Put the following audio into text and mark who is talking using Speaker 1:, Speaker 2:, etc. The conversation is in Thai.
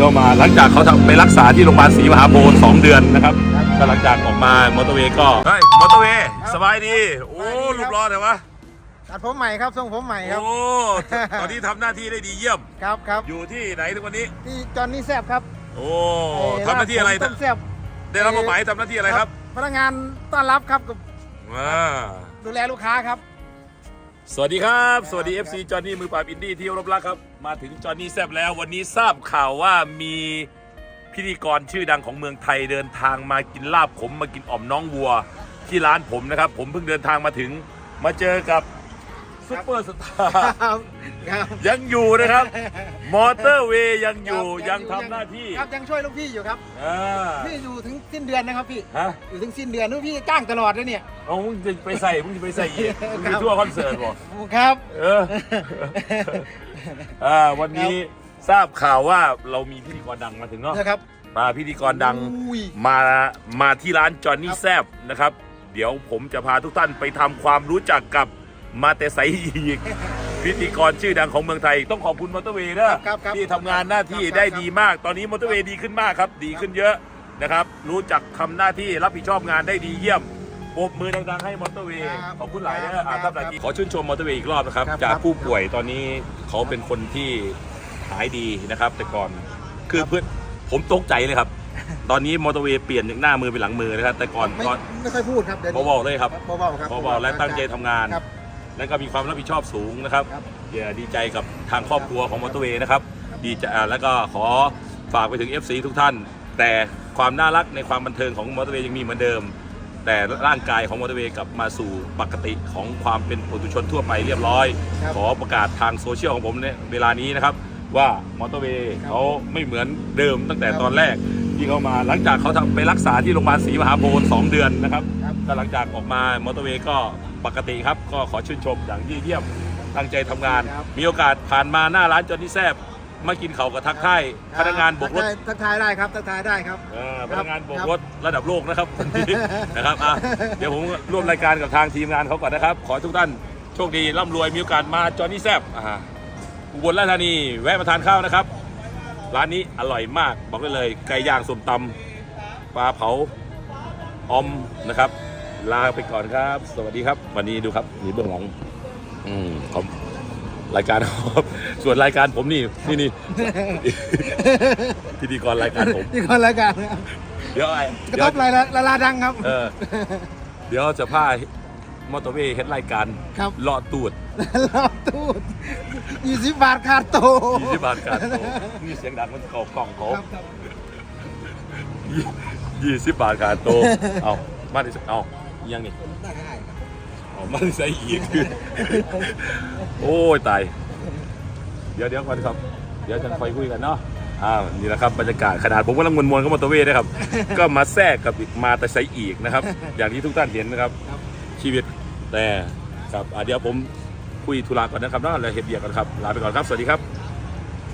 Speaker 1: เข้ามา หลังจากเขาทำไปรักษาที่โรงพยาบาลศรีมหาโพธิ์สองเดือนนะครับก็หลังจากออกมามอเตอร์เวย์ก็เฮ้ยมอเตอร์เวย์สบายดี โอ้รูปรอแต่วะ
Speaker 2: ตัดผมใหม่ครับทรงผมใหม่ครับ
Speaker 1: โอ้ตอนนี้ทำหน้าที่ได้ดีเยี่ยม
Speaker 2: ครับครับ
Speaker 1: อยู่ที่ไหนทุกวันนี้
Speaker 2: ที่จอห์นนี่แซบครับ
Speaker 1: โอ้
Speaker 2: เอ่อ
Speaker 1: ทำหน้าที่อะไร
Speaker 2: ต้มแซบ
Speaker 1: ได้รับมอบหมายทำหน้าที่อะไรครับ
Speaker 2: พนักงานต้อนรับครับกับ
Speaker 1: อ่า
Speaker 2: ดูแลลูกค้าครับ
Speaker 1: สวัสดีครับ สวัสดี FC จอห์นนี่มือปราบอินดี้ที่เคารบรักครับ มาถึงจอห์นนี่แซบแล้ว วันนี้ทราบข่าวว่ามีพิธีกรชื่อดังของเมืองไทยเดินทางมากินลาบผมมากินอ่อมน้องวัวที่ร้านผมนะครับ ผมเพิ่งเดินทางมาถึง มาเจอกับ ซุปเปอร์สตาร์
Speaker 2: ครับครับ
Speaker 1: ยังอยู่นะครับ มอเตอร์เวย์ยังอยู่
Speaker 2: ครับ
Speaker 1: ยังทำหน้าที่
Speaker 2: ครับยังช่วยลูกพี่อยู่ครับ
Speaker 1: อ่า
Speaker 2: พี่อยู่ถึงสิ้นเดือนนะครับพี่
Speaker 1: ฮะ
Speaker 2: อยู่ถึงสิ้นเดือนลูกพี่จ้างตลอดเลยเนี่ย
Speaker 1: เอามึงจะไปใส่มึงจะไปใส่อีกมึง
Speaker 2: ครั
Speaker 1: จะ
Speaker 2: บ
Speaker 1: ทั่วคอนเสิร์ตบ่
Speaker 2: ครับ
Speaker 1: เอออ่าวันนี้ทราบข่าวว่าเรามีพิธีกรดังมาถึงเนาะ
Speaker 2: นะครับ
Speaker 1: มาพิธีกรดัง
Speaker 2: อุ้ย
Speaker 1: มามาที่ร้านจอห์นนี่
Speaker 2: ครับ
Speaker 1: แซบนะครับ เดี๋ยวผมจะพาทุกท่านไปทำความรู้จักกับ มาเตไซอีกพิธีกรชื่อดังของเมืองไทย ต้องขอบคุณมอเตอร์เวย์นะครับ
Speaker 2: ครับ
Speaker 1: ที่ทำงานหน้าที่
Speaker 2: ครับ
Speaker 1: ได้
Speaker 2: ครับ
Speaker 1: ดีมาก ตอนนี้มอเตอร์เวย์ดีขึ้นมากครับ ดีขึ้นเยอะนะครับ รู้จักทำหน้าที่รับผิดชอบงานได้ดีเยี่ยมปรบมือดังๆให้มอเตอร์เวย์
Speaker 2: ครับ
Speaker 1: ขอบคุณหลายนะ
Speaker 2: ครั
Speaker 1: อ่า
Speaker 2: บ
Speaker 1: ครับหลายทีขอชื่นชมมอเตอร์เวย์อีกรอบนะครับ
Speaker 2: ครับ
Speaker 1: จาก
Speaker 2: ครับ
Speaker 1: ผู้ป่วยตอนนี้เขาเป็นคนที่หายดีนะครับ แต่ก่อนคือเพื่อนผมตกใจเลยครับ ตอนนี้มอเตอร์เวย์เปลี่ยนจากหน้ามือเป็นหลังมือนะครับ แต่ก่อน
Speaker 2: ไม่
Speaker 1: ก่อน
Speaker 2: ไม่ค่อยพูดครับเดี๋ยวนี้
Speaker 1: เบาๆเลยครับ
Speaker 2: เบาๆครับ
Speaker 1: เบาๆและตั้งใจทำงาน
Speaker 2: ครับ
Speaker 1: และก็มีความรับผิดชอบสูงนะครับ
Speaker 2: ครับ
Speaker 1: อย่าดีใจกับทางครอบครัวของมอเตอร์เวย์นะครับดีใจอ่าแล้วก็ขอฝากไปถึง FC ทุกท่าน แต่ความน่ารักในความบันเทิงของมอเตอร์เวย์ยังมีเหมือนเดิม แต่ร่างกายของมอเตอร์เวย์กลับมาสู่ปกติของความเป็นปุถุชนทั่วไปเรียบร้อย
Speaker 2: ครับ
Speaker 1: ขอประกาศทางโซเชียลของผมเนี่ยเวลานี้นะครับ ว่ามอเตอร์เวย์
Speaker 2: ครับ
Speaker 1: เขาไม่เหมือนเดิมตั้งแต่
Speaker 2: ครับ
Speaker 1: ตอนแรกที่เขามาหลังจากเขาทำไปรักษาที่โรงพยาบาลศรีมหาโพธิ์สองเดือนนะครับ
Speaker 2: ครับ
Speaker 1: ก็หลังจากออกมามอเตอร์เวย์ก็ปกติครับ ก็ขอชื่นชมอย่างที่เยี่ยมตั้งใจทำงาน
Speaker 2: ครับ
Speaker 1: มีโอกาสผ่านมาหน้าร้านจอห์นนี่แซบมากินเขาวกับทักทายพนักงานโบกรถ
Speaker 2: ทักทายได้ครับทักทายได้ครับ
Speaker 1: เออพ
Speaker 2: ครับ
Speaker 1: นักงานโบก
Speaker 2: ครับ
Speaker 1: รถระดับโลกนะครับคนนี้นะครับอะเดี๋ยวผมร่วมรายการกับทางทีมงานเขาก่อนนะครับ ขอให้ทุกท่านโชคดีร่ำรวยมีโอกาสมาจอห์นนี่แซบอ่าอุบลราชธานีแวะมาทานข้าวนะครับ ร้านนี้อร่อยมากบอกได้เลยไก่ย่างส้มตำปลาเผาออมนะครับ ลาไปก่อนครับ สวัสดีครับ วันนี้ดูครับมีเบื้องหลัง อืมผมรายการครับส่วนรายการผมนี่นี่นี่ พิธีกรรายการผม
Speaker 2: นี่คนละกันครับ
Speaker 1: เดี๋ยวไอ้
Speaker 2: กระ
Speaker 1: เดี๋
Speaker 2: ท
Speaker 1: ยว
Speaker 2: บลายละละลาดังครับ
Speaker 1: เออเดี๋ยวจะพามอเตอร์เวย์เฮ็ดรายการ
Speaker 2: ครับ
Speaker 1: เลาะตูด
Speaker 2: รอบตูดยี่สิบบาทขาดโต
Speaker 1: ยี่สิบบาทการโตนี่เสียงดังมันเกากล่องเขา
Speaker 2: ครับครับ
Speaker 1: ยี่สิบบาทการโต เอามาดิเอาอีก ยังนี่
Speaker 2: ได้ได้ครับ
Speaker 1: เอามาดิใส่อีก โอ้ยตาย เดี๋ยวเดี๋ยวก่อนครับ เดี๋ยวจะคอยคุยกันเนาะอ่านี่แหละครับบรรยากาศขนาดผมกำลังมวนๆกับมอเตอร์เวย์นะครับ ก็มาแทรกกับอีกมาแต่ใส่อีกนะครับ อย่างที่ทุกท่านเห็นนะครับ
Speaker 2: ครับ
Speaker 1: ชีวิตแต่ครับอะเดี๋ยวผมคุยธุระก่อนนะครับเนาะแล้วเฮ็ดเบียร์ก่อนครับลาไปก่อนครับสวัสดีครับ